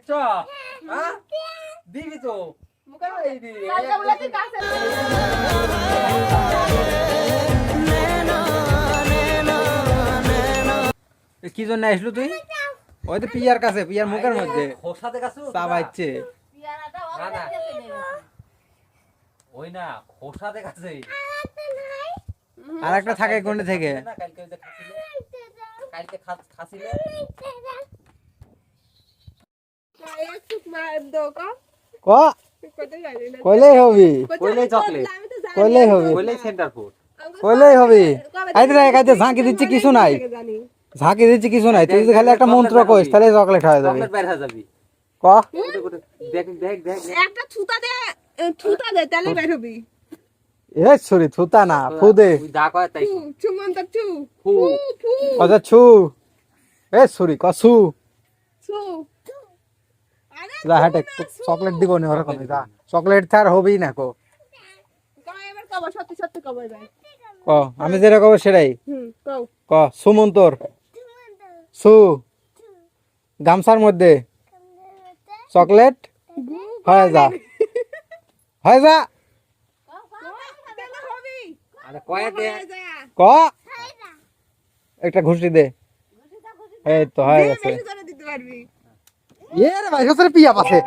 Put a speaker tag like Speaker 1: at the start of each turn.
Speaker 1: চ। হ্যাঁ? দিবি তো।
Speaker 2: মুখে
Speaker 1: এই
Speaker 2: কালকে বলে তুই কাছে
Speaker 3: কি জন্য আসলো তুই? ওই তো পিয়ার কাছে পিয়ার মুখের মধ্যে।
Speaker 1: খোসা দেখাছো
Speaker 3: চাবাইছে
Speaker 2: পিয়ারাটা
Speaker 1: না, না।
Speaker 2: অনেক
Speaker 1: ওই না খোসা দেখাছে
Speaker 3: আর একটা থাকে কোনটা থেকে?
Speaker 1: কালকে খাসিলে কালকে খাস- খাসিলে
Speaker 2: একটু মার দাও কা
Speaker 3: কইলেই হবি
Speaker 1: কইলেই চকলেট
Speaker 2: আমি
Speaker 3: কইলেই হবি
Speaker 1: বললেই সেন্টার ফুড
Speaker 3: কইলেই হবি আইতে রে কাইতে ঝাঁকি দিচ্ছি কিছু নাই ঝাঁকি দিচ্ছি কিছু নাই তুই যদি খালি একটা মন্ত্র কইস তাহলে চকলেট হয়ে যাবে
Speaker 1: চকলেট হয়ে যাবি
Speaker 3: ক
Speaker 1: কোটে কোটে দেখ দেখ দেখ দেখ।
Speaker 2: একটা থুতা দে এ, থুতা দে তাহলে বের হবি
Speaker 3: এ ছুরি থুতা না ফু দে
Speaker 1: যা কয় তাই
Speaker 2: ফু চুমন্ত চু
Speaker 1: ফু।
Speaker 2: ফু ফু
Speaker 3: ছু এ ছুরি কসু
Speaker 2: চু
Speaker 3: যা হাটে চকলেট দিব নি ওরকম যা। চকলেট ছাড় হবেই না কো।
Speaker 2: কও এবার কব সত্যি সত্যি কব এবার।
Speaker 3: ক আমি যেটা কব সেটাই। ক সুমন্তর। সু গামছার মধ্যে। চকলেট? হয়ে যা। হয়ে যা।
Speaker 2: তাহলে হবি
Speaker 1: আরে কয় দে।
Speaker 2: যা
Speaker 3: ক। একটা ঘুষি দে। এই তো হয়ে গেছে।
Speaker 2: বেশি করে দিতে পারবি
Speaker 3: এ রে ভাই সসরে পিয়া পাছে